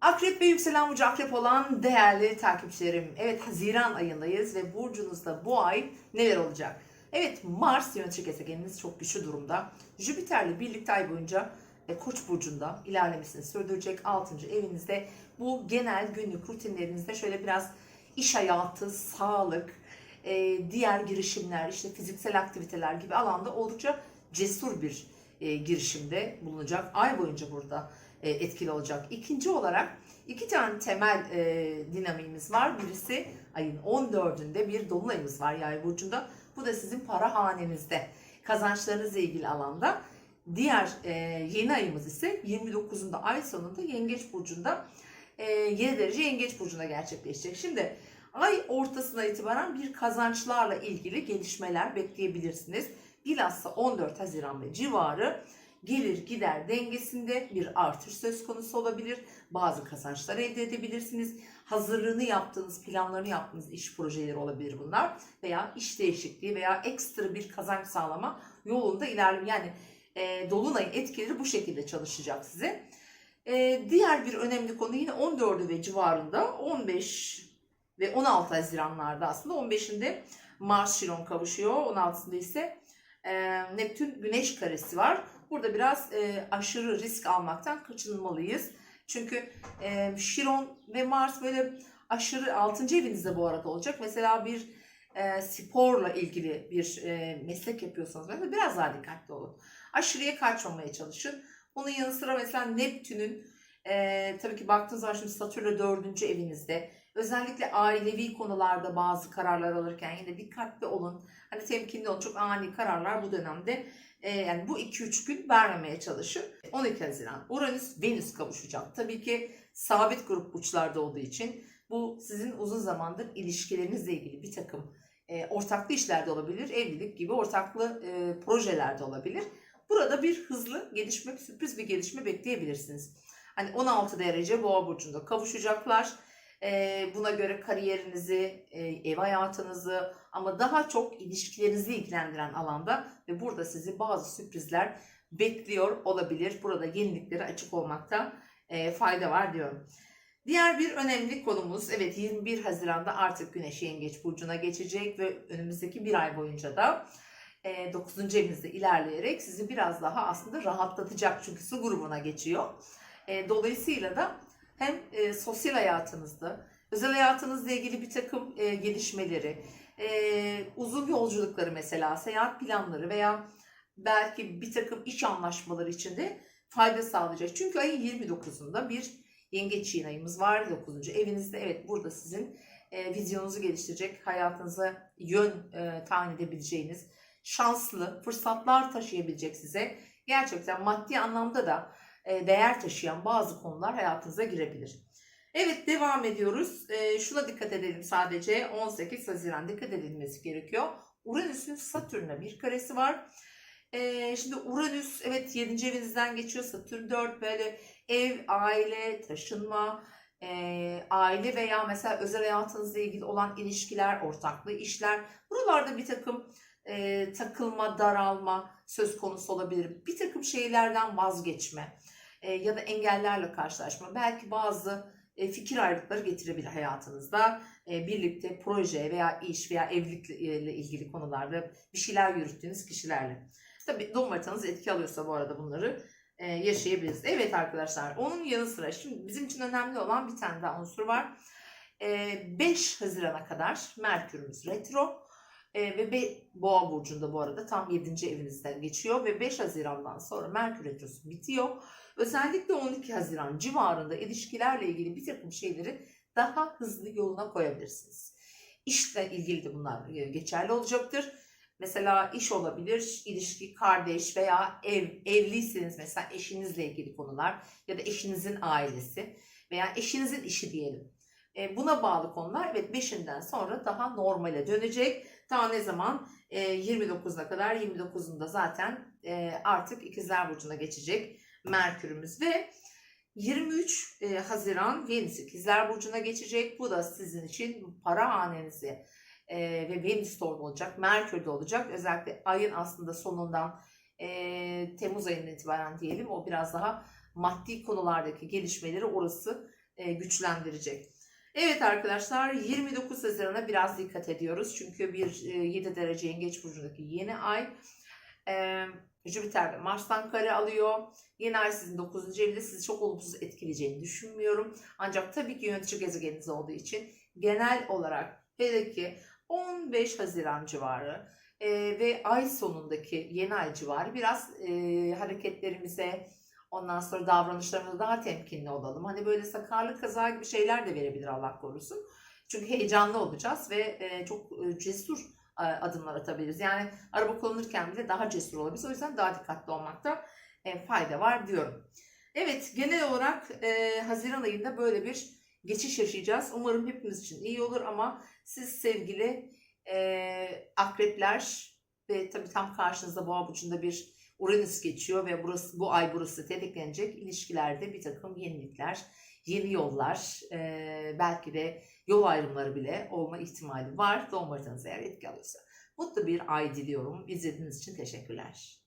Akrep ve yükselen burcu akrep olan değerli takipçilerim. Evet Haziran ayındayız ve burcunuzda bu ay neler olacak? Evet Mars yönetici gezegeniniz çok güçlü durumda. Jüpiter'le birlikte ay boyunca e, Koç burcunda ilerlemesini sürdürecek 6. evinizde. Bu genel günlük rutinlerinizde şöyle biraz iş hayatı, sağlık, e, diğer girişimler, işte fiziksel aktiviteler gibi alanda oldukça cesur bir e, girişimde bulunacak. Ay boyunca burada e, etkili olacak. İkinci olarak iki tane temel e, dinamiğimiz var. Birisi ayın 14'ünde bir dolunayımız var yay burcunda. Bu da sizin para hanenizde kazançlarınızla ilgili alanda. Diğer e, yeni ayımız ise 29'unda ay sonunda yengeç burcunda e, 7 derece yengeç burcunda gerçekleşecek. Şimdi ay ortasına itibaren bir kazançlarla ilgili gelişmeler bekleyebilirsiniz. Bilhassa 14 Haziran ve civarı gelir gider dengesinde bir artış söz konusu olabilir. Bazı kazançlar elde edebilirsiniz. Hazırlığını yaptığınız, planlarını yaptığınız iş projeleri olabilir bunlar. Veya iş değişikliği veya ekstra bir kazanç sağlama yolunda ilerleme. Yani e, Dolunay'ın etkileri bu şekilde çalışacak size. E, diğer bir önemli konu yine 14'ü ve civarında 15 ve 16 Haziranlarda aslında 15'inde Mars Şiron kavuşuyor. 16'sında ise e, Neptün Güneş karesi var. Burada biraz e, aşırı risk almaktan kaçınmalıyız. Çünkü e, Şiron ve Mars böyle aşırı 6. evinizde bu arada olacak. Mesela bir e, sporla ilgili bir e, meslek yapıyorsanız mesela biraz daha dikkatli olun. Aşırıya kaçmamaya çalışın. Bunun yanı sıra mesela Neptün'ün e, tabii ki baktığınız zaman şimdi Satürn'le 4. evinizde özellikle ailevi konularda bazı kararlar alırken yine dikkatli olun. Hani temkinli olun. Çok ani kararlar bu dönemde e, yani bu 2-3 gün vermemeye çalışın. 12 Haziran Uranüs Venüs kavuşacak. Tabii ki sabit grup uçlarda olduğu için bu sizin uzun zamandır ilişkilerinizle ilgili bir takım e, ortaklı işlerde olabilir. Evlilik gibi ortaklı e, projelerde olabilir. Burada bir hızlı gelişme, sürpriz bir gelişme bekleyebilirsiniz. Hani 16 derece boğa burcunda kavuşacaklar. Ee, buna göre kariyerinizi, e, ev hayatınızı ama daha çok ilişkilerinizi ilgilendiren alanda ve burada sizi bazı sürprizler bekliyor olabilir. Burada yeniliklere açık olmakta e, fayda var diyorum. Diğer bir önemli konumuz evet 21 Haziran'da artık Güneş Yengeç Burcu'na geçecek ve önümüzdeki bir ay boyunca da 9. evinizde ilerleyerek sizi biraz daha aslında rahatlatacak çünkü su grubuna geçiyor. E, dolayısıyla da hem e, sosyal hayatınızda, özel hayatınızla ilgili bir takım e, gelişmeleri, e, uzun yolculukları mesela, seyahat planları veya belki bir takım iş anlaşmaları içinde fayda sağlayacak. Çünkü ayın 29'unda bir yengeç yayın ayımız var 9. evinizde. Evet burada sizin e, vizyonunuzu geliştirecek, hayatınıza yön e, tayin edebileceğiniz, şanslı fırsatlar taşıyabilecek size gerçekten maddi anlamda da değer taşıyan bazı konular hayatınıza girebilir. Evet devam ediyoruz. E, şuna dikkat edelim sadece 18 Haziran dikkat edilmesi gerekiyor. Uranüs'ün Satürn'e bir karesi var. E, şimdi Uranüs evet 7. evinizden geçiyor. Satürn 4 böyle ev, aile, taşınma, e, aile veya mesela özel hayatınızla ilgili olan ilişkiler, ortaklı işler. Buralarda bir takım e, takılma, daralma söz konusu olabilir. Bir takım şeylerden vazgeçme e, ya da engellerle karşılaşma. Belki bazı e, fikir ayrılıkları getirebilir hayatınızda. E, birlikte proje veya iş veya evlilikle ilgili konularda bir şeyler yürüttüğünüz kişilerle. Tabii doğum haritanız etki alıyorsa bu arada bunları e, yaşayabiliriz. Evet arkadaşlar onun yanı sıra şimdi bizim için önemli olan bir tane daha unsur var. E, 5 Haziran'a kadar Merkürümüz retro. E, ve Be Boğa burcunda bu arada tam 7. evinizden geçiyor ve 5 Haziran'dan sonra Merkür retrosu bitiyor. Özellikle 12 Haziran civarında ilişkilerle ilgili bir takım şeyleri daha hızlı yoluna koyabilirsiniz. İşle ilgili de bunlar geçerli olacaktır. Mesela iş olabilir, ilişki, kardeş veya ev, evliyseniz mesela eşinizle ilgili konular ya da eşinizin ailesi veya eşinizin işi diyelim. E, buna bağlı konular evet 5'inden sonra daha normale dönecek. Daha ne zaman? E, 29'una kadar 29'unda zaten e, artık ikizler burcuna geçecek Merkürümüz ve 23 e, Haziran Venüs ikizler burcuna geçecek. Bu da sizin için para hanenizi e, ve Venüs de orada olacak, Merkür de olacak. Özellikle ayın aslında sonundan e, Temmuz ayından itibaren diyelim o biraz daha maddi konulardaki gelişmeleri orası e, güçlendirecek. Evet arkadaşlar 29 Haziran'a biraz dikkat ediyoruz. Çünkü bir e, 7 derece yengeç burcundaki yeni ay e, Jüpiter ve Mars'tan kare alıyor. Yeni ay sizin 9. evinde sizi çok olumsuz etkileyeceğini düşünmüyorum. Ancak tabii ki yönetici gezegeniniz olduğu için genel olarak hele ki 15 Haziran civarı e, ve ay sonundaki yeni ay civarı biraz e, hareketlerimize ondan sonra davranışlarımızda daha temkinli olalım. Hani böyle sakarlık kaza gibi şeyler de verebilir Allah korusun. Çünkü heyecanlı olacağız ve e, çok e, cesur e, adımlar atabiliriz. Yani araba kullanırken bile daha cesur olabiliriz. O yüzden daha dikkatli olmakta fayda var diyorum. Evet genel olarak Haziran ayında böyle bir geçiş yaşayacağız. Umarım hepimiz için iyi olur ama siz sevgili akrepler ve tabii tam karşınızda boğa burcunda bir Uranüs geçiyor ve burası bu ay burası tetiklenecek. İlişkilerde bir takım yenilikler, yeni yollar, e, belki de yol ayrımları bile olma ihtimali var. Doğum haritanız eğer etki alıyorsa. Mutlu bir ay diliyorum. İzlediğiniz için teşekkürler.